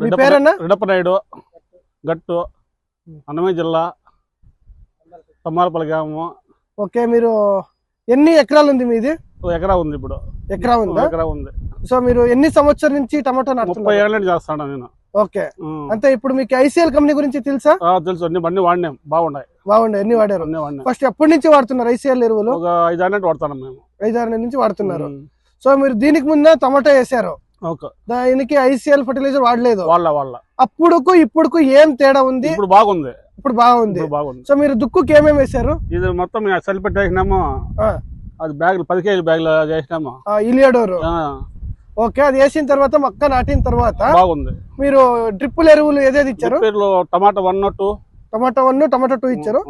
రెడ్డప్పనాయుడు గట్టు అన్నమయ్య జిల్లా తమ్మాలపల్లి గ్రామం ఓకే మీరు ఎన్ని ఎకరాలు ఉంది మీది? ఎకరా ఉంది ఇప్పుడు. ఎకరా ఉందా? ఎకరా ఉంది. సో మీరు ఎన్ని సంవత్సరం నుంచి టమాటో ముప్పై ఏళ్ళ నుంచి చేస్తాను నేను. ఓకే. అంతే ఇప్పుడు మీకు ఐసీఎల్ కంపెనీ గురించి తెలుసా? తెలుసు. అన్ని వాడినాం. బాగున్నాయి. బాగుండే వాడారు. అన్ని వాడినాం ఫస్ట్ ఎప్పటి నుంచి వాడుతున్నారు ఐసీఎల్ ఎరువులు? ఒక ఐదు అన్నట్టు వాడతాను మేము. ఐదారు నుంచి వాడుతున్నారు. సో మీరు దీనికి ముందే టమాటో వేసారు దానికి ఐసీఎల్ ఫర్టిలైజర్ వాడలేదు. వాళ్ళ వాళ్ళ. అప్పుడుకు ఇప్పుడుకు ఏం తేడా ఉంది? ఇప్పుడు బాగుంది. ఇప్పుడు బాగుంది. బాగుంది. సో మీరు దుక్కుకి ఏమేమి వేశారు? ఇది మొత్తం సలిపెట్టి వేసినాము. అది బ్యాగులు పది కేజీ బ్యాగులు చేసినాము ఆ, ఇలియాడోరు. ఓకే అది వేసిన తర్వాత మొక్క నాటిన తర్వాత బాగుంది. మీరు డ్రిప్పుల ఎరువులు ఏదేది ఇచ్చారు? Tomato one two. Tomato one tomato two ఇచ్చారు.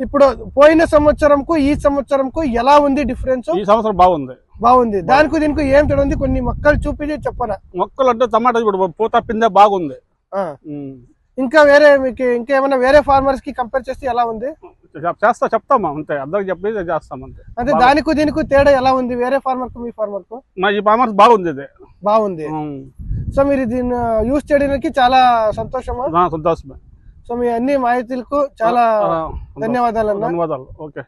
ఇప్పుడు పోయిన సంవత్సరంకు ఈ సంవత్సరంకు ఎలా ఉంది డిఫరెన్స్? ఈ సంవత్సరం బాగుంది. బాగుంది. దానికి దీనికి ఏం తేడా ఉంది? కొన్ని మొక్కలు చూపించి చెప్పరా మొక్కలు అంటే టమాటా ఇప్పుడు పూత పిందే బాగుంది. ఇంకా వేరే మీకు ఇంకా ఏమైనా వేరే ఫార్మర్స్కి కంపేర్ చేస్తే ఎలా ఉంది? చేస్తా చెప్తామా? అంతే అందరికి చెప్పి చేస్తాం అంతే. అంటే దానికి దీనికి తేడా ఎలా ఉంది? వేరే ఫార్మర్కు మీ ఫార్మర్కు? మా ఈ పామర్స్ బాగుంది ఇది. బాగుంది. సో మీరు దీన్ని యూస్ చేయడానికి చాలా సంతోషము? సంతోషమే. సో మీ అన్ని మాహితులకు చాలా ధన్యవాదాలు ధన్యవాదాలు. ఓకే.